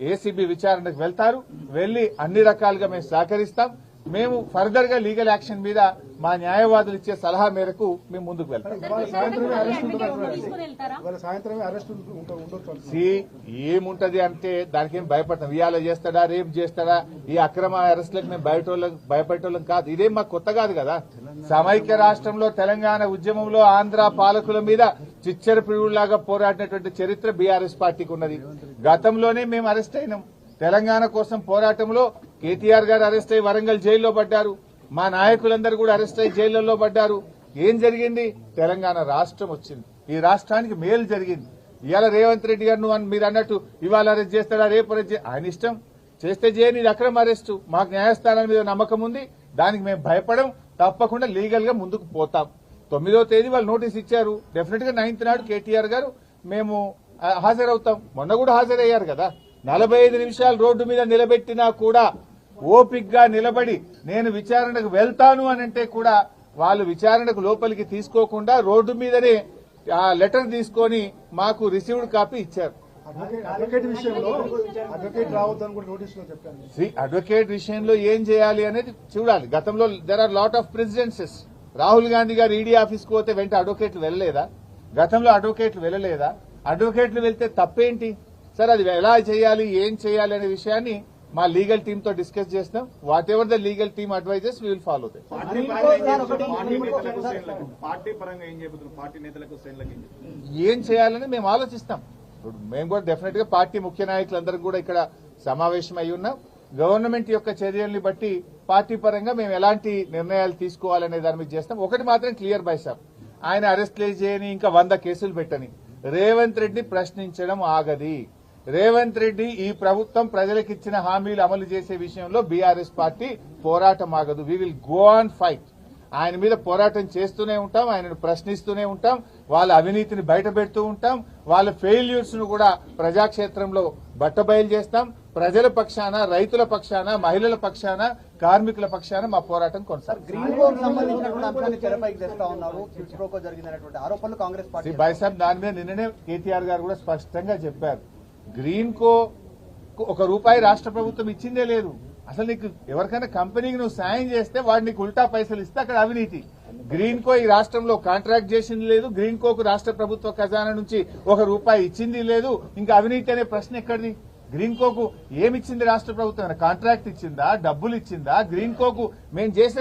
ACB విచారణకు వెళ్తారు. వెళ్ళి అన్ని రకాలుగా మేము సహకరిస్తాం. మేము ఫర్దర్గా లీగల్ యాక్షన్ మీద మా న్యాయవాదులు ఇచ్చే సలహా మేరకు మేము ముందుకు వెళ్తాం. ఏముంటది అంటే దానికి ఏం భయపడతాం. ఇవాళ చేస్తాడా రేపు చేస్తాడా? ఈ అక్రమ అరెస్టులకు మేము బయటోళ్ళం భయపెట్టోళ్ళం కాదు. ఇదేం మాకు కొత్త కాదు కదా? సమైక్య రాష్ట్రంలో తెలంగాణ ఉద్యమంలో ఆంధ్ర పాలకుల మీద చిచ్చర పిడుగులాగా పోరాడినటువంటి చరిత్ర బీఆర్ఎస్ పార్టీకి ఉన్నది. గతంలోనే మేము అరెస్ట్ అయినాం. తెలంగాణ కోసం పోరాటంలో కేటీఆర్ గారు అరెస్ట్ అయ్యి వరంగల్ జైల్లో పడ్డారు. మా నాయకులందరూ కూడా అరెస్ట్ అయ్యి జైళ్ళలో పడ్డారు. ఏం జరిగింది? తెలంగాణ రాష్ట్రం వచ్చింది. ఈ రాష్ట్రానికి మేలు జరిగింది. ఇవాళ రేవంత్ రెడ్డి గారు నువ్వు మీరు అన్నట్టు ఇవాళ అరెస్ట్ చేస్తాడా? రేపు అరెస్ట్ ఆయన ఇష్టం. చేస్తే చేయని అక్రమ అరెస్టు. మాకు న్యాయస్థానం మీద నమ్మకం ఉంది. దానికి మేము భయపడం. తప్పకుండా లీగల్గా ముందుకు పోతాం. తొమ్మిదో తేదీ వాళ్ళు నోటీస్ ఇచ్చారు. డెఫినెట్గా నైన్త్ నాడు కేటీఆర్ గారు మేము హాజరవుతాం. మొన్న కూడా హాజరయ్యారు కదా. నలభై ఐదు నిమిషాలు రోడ్డు మీద నిలబెట్టినా కూడా ఓపిక్గా నిలబడి నేను విచారణకు వెళ్తాను అని అంటే కూడా వాళ్ళు విచారణకు లోపలికి తీసుకోకుండా రోడ్డు మీదనే ఆ లెటర్ తీసుకొని మాకు రిసీవ్డ్ కాపీ ఇచ్చారు. అడ్వకేట్ విషయంలో ఏం చేయాలి అనేది చూడాలి. గతంలో there are lot of precedences Rahul Gandhi గారు ఈడీ ఆఫీస్కి పోతే వెంట అడ్వకేట్లు వెళ్ళలేదా? గతంలో అడ్వకేట్లు వెళ్ళలేదా? అడ్వకేట్లు వెళ్తే తప్పేంటి? సార్ అది ఎలా చేయాలి? ఏం చేయాలి అనే విషయాన్ని మా లీగల్ టీమ్తో డిస్కస్ చేస్తాం whatever the legal team advises we will follow? ఏం చేయాలని మేము ఆలోచిస్తాం. ఇప్పుడు మేము కూడా డెఫినెట్గా పార్టీ ముఖ్య నాయకులందరం కూడా ఇక్కడ సమావేశం అయి ఉన్నాం. గవర్నమెంట్ యొక్క చర్యల్ని బట్టి పార్టీ పరంగా మేము ఎలాంటి నిర్ణయాలు తీసుకోవాలనే దాని మీద చేస్తాం. ఒకటి మాత్రం క్లియర్ బై సార్ ఆయన అరెస్ట్ చేయని ఇంకా వంద కేసులు పెట్టని. రేవంత్ రెడ్డి ప్రశ్నించడం ఆగది. రేవంత్ రెడ్డి ఈ ప్రభుత్వం ప్రజలకు ఇచ్చిన హామీలు అమలు చేసే విషయంలో బీఆర్ఎస్ పార్టీ పోరాటం ఆగదు. We will go on fight ఆయన మీద పోరాటం చేస్తూనే ఉంటాం ఆయనను ప్రశ్నిస్తూనే ఉంటాం వాళ్ళ అవినీతిని బయట పెడుతూ ఉంటాం వాళ్ళ ఫెయిల్యూర్స్ను కూడా ప్రజాక్షేత్రంలో బట్టబయలు చేస్తాం. ప్రజల పక్షాన రైతుల పక్షాన మహిళల పక్షాన కార్మికుల పక్షాన మా పోరాటం కొనసాగుతుంది. బాయ్సాబ్ దాని మీద నిన్ననే కేటీఆర్ గారు కూడా స్పష్టంగా చెప్పారు. గ్రీన్ కో ఒక రూపాయి రాష్ట్ర ప్రభుత్వం ఇచ్చిందే లేదు. అసలు నీకు ఎవరికైనా కంపెనీకి నువ్వు సాయం చేస్తే వాడు నీకు ఉల్టా పైసలు ఇస్తే అక్కడ అవినీతి. గ్రీన్ కో ఈ రాష్ట్రంలో కాంట్రాక్ట్ చేసింది లేదు. గ్రీన్ కోకు రాష్ట్ర ప్రభుత్వ ఖజానా నుంచి ఒక రూపాయి ఇచ్చింది లేదు. ఇంకా అవినీతి అనే ప్రశ్న ఎక్కడిది? గ్రీన్ కోకు ఏమిచ్చింది రాష్ట్ర ప్రభుత్వం? కాంట్రాక్ట్ ఇచ్చిందా? డబ్బులు ఇచ్చిందా? గ్రీన్ కోకు మేము చేసిన